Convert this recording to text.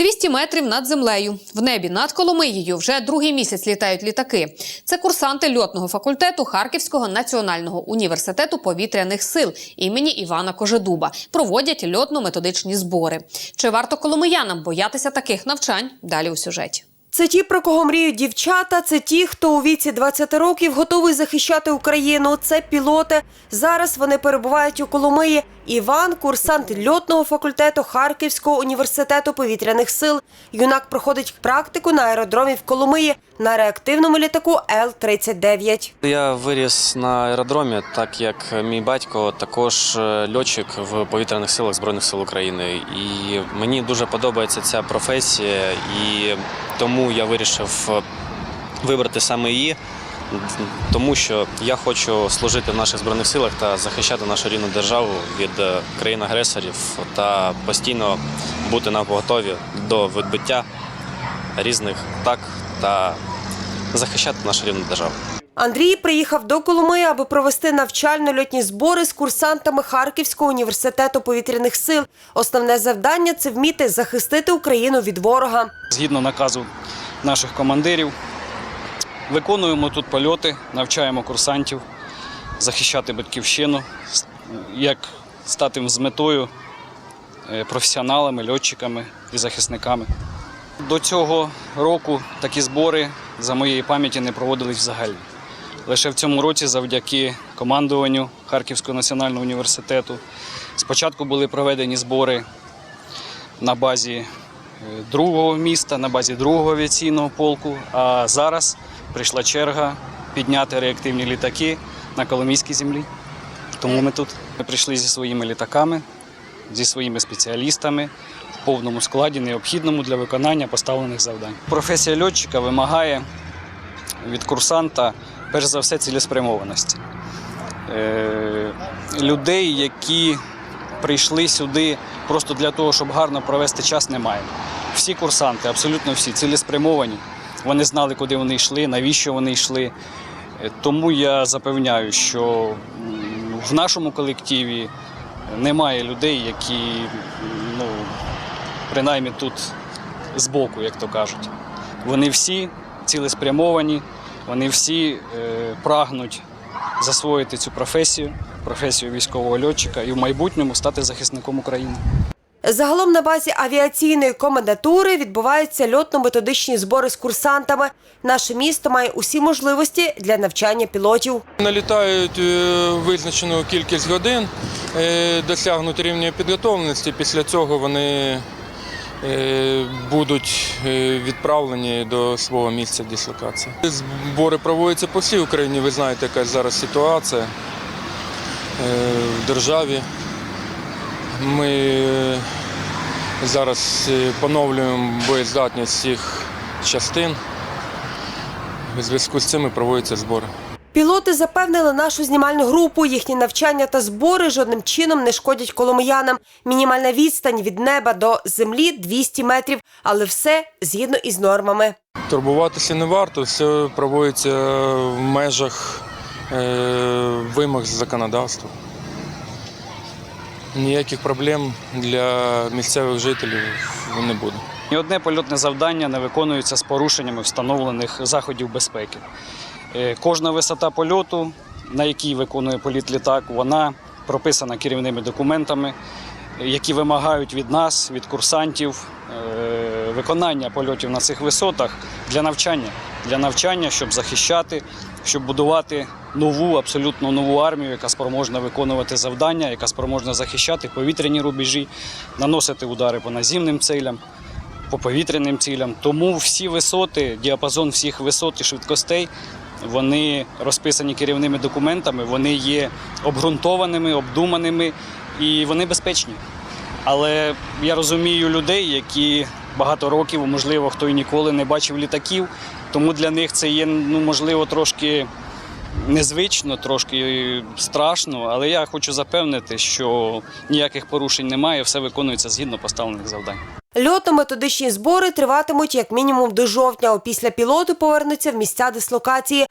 200 метрів над землею. В небі над Коломиєю вже другий місяць літають літаки. Це курсанти льотного факультету Харківського національного університету повітряних сил імені Івана Кожедуба. Проводять льотно-методичні збори. Чи варто коломиянам боятися таких навчань? Далі у сюжеті. Це ті, про кого мріють дівчата. Це ті, хто у віці 20 років готовий захищати Україну. Це пілоти. Зараз вони перебувають у Коломиї. Іван, курсант льотного факультету Харківського університету повітряних сил. Юнак проходить практику на аеродромі в Коломиї на реактивному літаку Л-39. Я виріс на аеродромі, так як мій батько також е, льотчик в повітряних силах Збройних сил України. І мені дуже подобається ця професія, і тому я вирішив е, вибрати саме її, тому що я хочу служити в наших збройних силах та захищати нашу рідну державу від е, країн-агресорів та постійно бути на поготові до відбиття різних так та захищати нашу рідну державу. Андрій приїхав до Коломиї, аби провести навчально-льотні збори з курсантами Харківського університету повітряних сил. Основне завдання це вміти захистити Україну від ворога. Згідно наказу наших командирів, виконуємо тут польоти, навчаємо курсантів захищати батьківщину, як стати з метою е, професіоналами, льотчиками і захисниками. До цього року такі збори за моєї пам'яті не проводились взагалі. Лише в цьому році, завдяки командуванню Харківського національного університету, спочатку були проведені збори на базі е, другого міста, на базі другого авіаційного полку. А зараз прийшла черга підняти реактивні літаки на Коломійській землі. Тому ми тут ми прийшли зі своїми літаками, зі своїми спеціалістами повному складі, необхідному для виконання поставлених завдань. Професія льотчика вимагає від курсанта перш за все цілеспрямованості. Е, людей, які прийшли сюди просто для того, щоб гарно провести час, немає. Всі курсанти, абсолютно всі, цілеспрямовані. Вони знали, куди вони йшли, навіщо вони йшли. Е, Тому я запевняю, що в нашому колективі немає людей, які ну, принаймні тут збоку, як то кажуть. Вони всі цілеспрямовані, вони всі е, прагнуть засвоїти цю професію, професію військового льотчика і в майбутньому стати захисником України. Загалом на базі авіаційної комендатури відбуваються льотно-методичні збори з курсантами. Наше місто має усі можливості для навчання пілотів. Налітають е, визначену кількість годин, е, досягнуть рівня підготовленості. Після цього вони будуть е, відправлені до свого місця дислокації. Збори проводяться по всій Україні. Ви знаєте, яка зараз ситуація е, в державі. Ми е, зараз е, поновлюємо боєздатність всіх частин. У зв'язку з цим проводяться збори. Пілоти запевнили нашу знімальну групу. Їхні навчання та збори жодним чином не шкодять коломиянам. Мінімальна відстань від неба до землі 200 метрів, але все згідно із нормами. Турбуватися не варто, все проводиться в межах е, вимог з законодавства. Ніяких проблем для місцевих жителів не буде. Ні одне польотне завдання не виконується з порушеннями встановлених заходів безпеки. Е, Кожна висота польоту, на якій виконує політ літак, вона прописана керівними документами, які вимагають від нас, від курсантів, е, виконання польотів на цих висотах для навчання, для навчання, щоб захищати, щоб будувати нову, абсолютно нову армію, яка спроможна виконувати завдання, яка спроможна захищати повітряні рубежі, наносити удари по наземним целям по повітряним цілям. Тому всі висоти, діапазон всіх висот і швидкостей, вони розписані керівними документами, вони є обґрунтованими, обдуманими і вони безпечні. Але я розумію людей, які багато років, можливо, хто і ніколи не бачив літаків, тому для них це є ну, можливо трошки незвично, трошки страшно. Але я хочу запевнити, що ніяких порушень немає, все виконується згідно поставлених завдань. Льотно-методичні збори триватимуть як мінімум до жовтня. Після пілоти повернуться в місця дислокації.